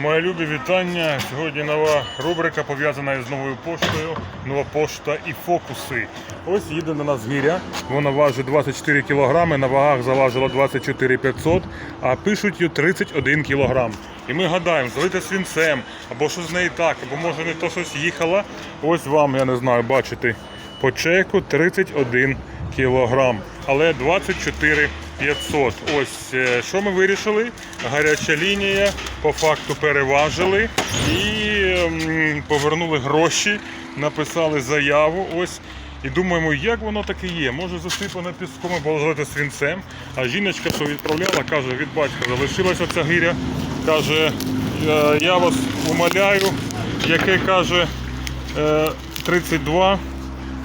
Мої любі вітання. Сьогодні нова рубрика пов'язана з новою поштою. Нова пошта і фокуси. Ось їде на нас гіря. Вона важить 24 кг, на вагах заважила 24 500, а пишуть її 31 кг. І ми гадаємо, злити свинцем, або що з неї так, або може не то щось їхала. Ось вам, я не знаю, бачите, по чеку 31 кілограм, але 24 500. Ось е, що ми вирішили? Гаряча лінія, по факту переважили і повернули гроші, написали заяву. Ось. І думаємо, як воно таке є. Може засипане піском або злити свинцем. А жіночка, що відправляла, каже, від батька залишилася ця гиря. Каже, «Я- вас умоляю, яке каже е, 32,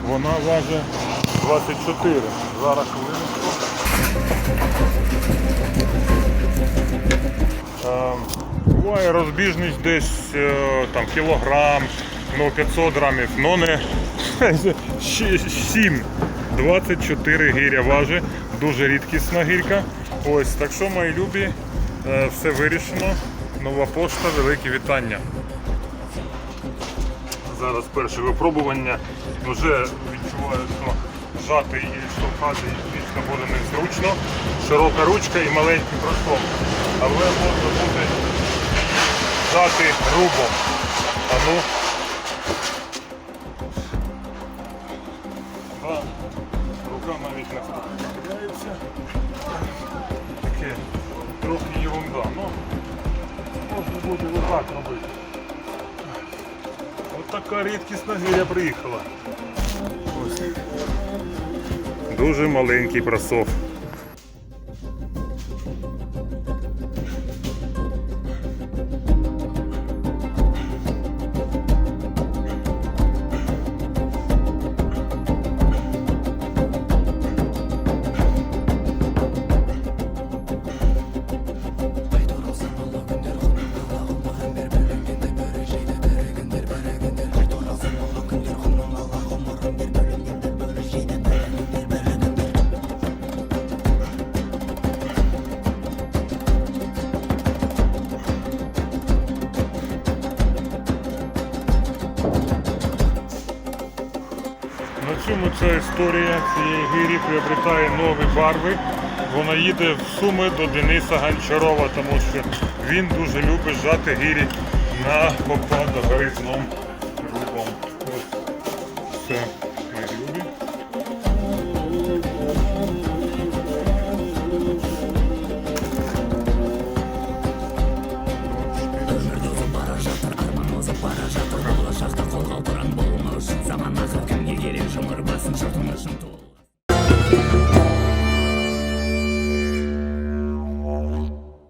вона важить 24. Зараз хвилиночку. Е, Буває розбіжність десь е, там кілограм, ну 500 грамів, ну не 7. 24 гіря важить, дуже рідкісна гірка. Ось, так що, мої любі, е, все вирішено. Нова пошта, велике вітання. Зараз перше випробування. Вже відчуваю, що жати і штовхати дійсно буде незручно. Широка ручка і маленький бросок. Але можна буде жати грубо. А ну. Рука навіть не вправляється. Таке трохи ерунда. Ну, можна буде отак робити. Ось така рідкісна гиря приїхала. Ось. Дуже маленький просов. На цьому ця історія цієї гирі приобретає нові барви. Вона їде в Суми до Дениса Гончарова, тому що він дуже любить жати гирі на попаду гризном рубом. Sejam armas, sejam tomadas, sejam todos.